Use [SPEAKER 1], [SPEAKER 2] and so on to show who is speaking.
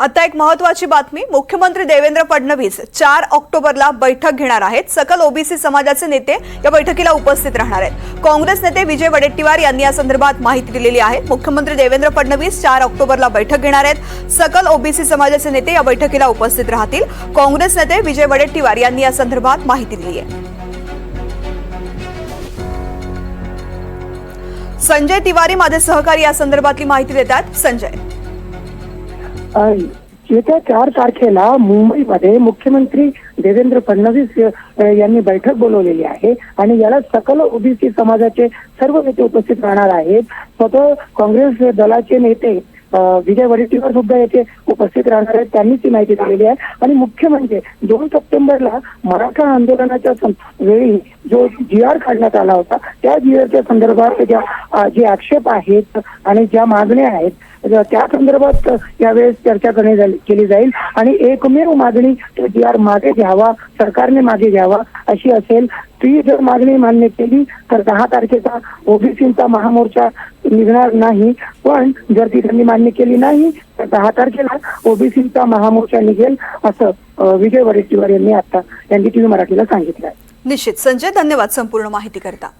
[SPEAKER 1] आता एक महत्वाची बातमी. मुख्यमंत्री देवेंद्र फडणवीस चार ऑक्टोबरला बैठक घेणार आहेत. सकल ओबीसी समाजाचे नेते या बैठकीला उपस्थित राहणार आहेत. काँग्रेस नेते विजय वडेट्टीवार यांनी या संदर्भात माहिती दिलेली आहे. मुख्यमंत्री देवेंद्र फडणवीस चार ऑक्टोबरला बैठक घेणार आहेत. सकल ओबीसी समाजाचे नेते या बैठकीला उपस्थित राहतील. काँग्रेस नेते विजय वडेट्टीवार यांनी या संदर्भात माहिती दिली आहे. संजय तिवारी माझे सहकारी या संदर्भातली माहिती देतात. संजय.
[SPEAKER 2] येत्या चार तारखेला मुंबईमध्ये मुख्यमंत्री देवेंद्र फडणवीस यांनी बैठक बोलवलेली आहे आणि याला सकल ओबीसी समाजाचे सर्व नेते उपस्थित राहणार आहेत. स्वतः काँग्रेस दलाचे नेते विजय वडेट्टीवार सुद्धा येथे उपस्थित राहणार आहेत. त्यांनीच ही माहिती दिलेली आहे. आणि मुख्य म्हणजे दोन सप्टेंबरला मराठा आंदोलनाच्या वेळी जो जी आर काढण्यात आला होता त्या जी संदर्भात ज्या जे आक्षेप आहेत आणि ज्या मागण्या आहेत त्या संदर्भात यावेळेस चर्चा करणे केली जाईल. आणि एकमेव मागणी जी आर मागे घ्यावा सरकारने मागे घ्यावा अशी असेल ती जर मागणी मान्य केली तर दहा तारखेचा ओबीसीचा महामोर्चा निघणार नाही. पण जर ती त्यांनी मान्य केली नाही तर दहा तारखेला ओबीसीचा महामोर्चा निघेल असं विजय वडेट्टीवार यांनी आता एनडीटीव्ही मराठीला सांगितलं आहे.
[SPEAKER 1] निश्चित. संजय धन्यवाद संपूर्ण माहिती करता